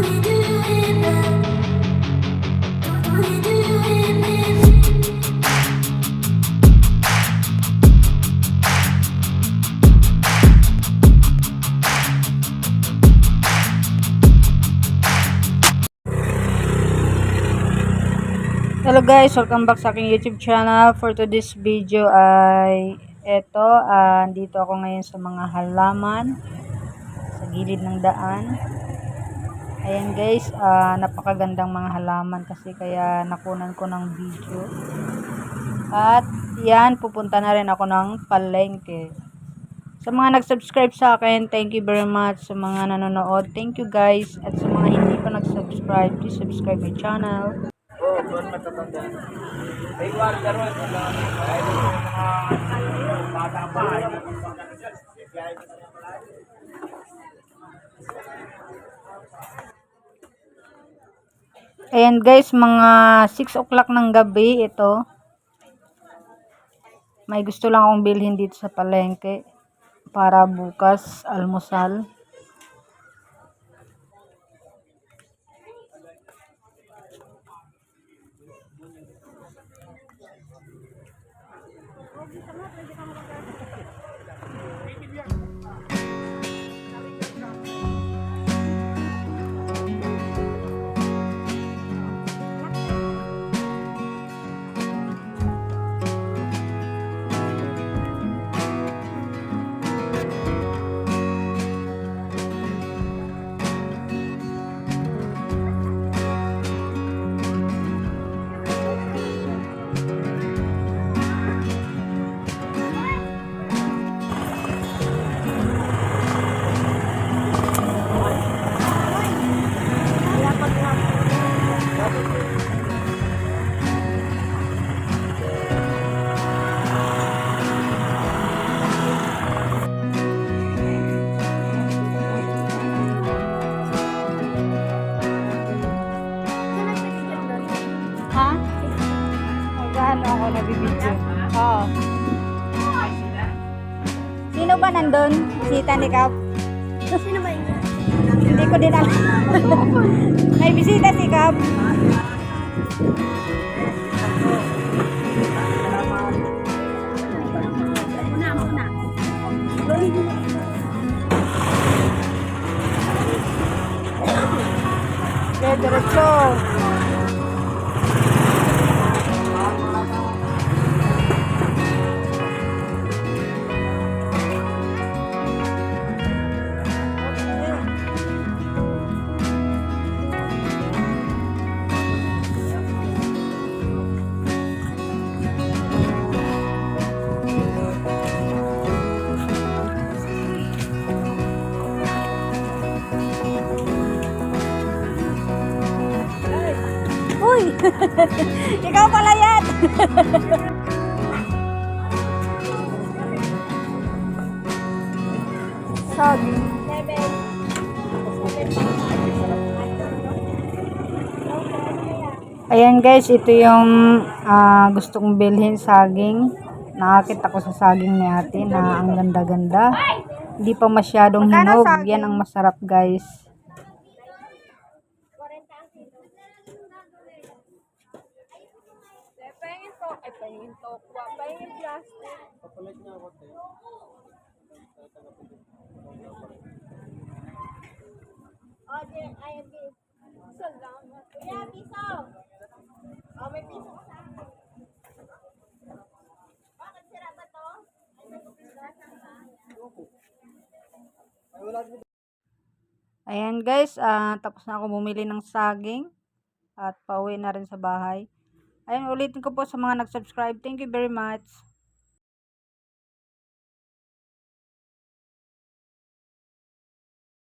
Hello guys, welcome back sa aking YouTube channel. For today's video ay eto, ah, dito ako ngayon sa mga halaman sa gilid ng daan. Ayan guys, ah, napakagandang mga halaman kasi kaya nakunan ko ng video. At yan, pupunta na rin ako ng palengke. Sa mga nag-subscribe sa akin, thank you very much. Sa mga nanonood, thank you guys. At sa mga hindi pa nag-subscribe, please subscribe my channel. Oh, doon matatanda. May warga ron. Ay ko sa malayo. Ayan guys, mga 6 o'clock ng gabi ito. May gusto lang akong bilhin dito sa palengke para bukas almusal. Ha? Sino ba nandun? Si Tanikap? Sino ba yun? Hindi ko din alam. May bisita si Kap. Diretso. Ikaw pala yan! Saging. Ayan guys, ito yung ah, gusto kong bilhin saging. Nakakita ko sa saging ni ate na ang ganda-ganda. Hindi pa masyadong hinog. Yan ang masarap guys. Pahingin to. Ay, pahingin to. Pahingin plastic. Oh, dear, I am this. Salamat. Kuya, piso. Oh, may piso ka sa akin. Bakit sira ba to? Ay, may kupilasan ka. Ayan guys, ah, tapos na ako bumili ng saging at pauwi na rin sa bahay. Ayan, ulitin ko po sa mga nag-subscribe. Thank you very much.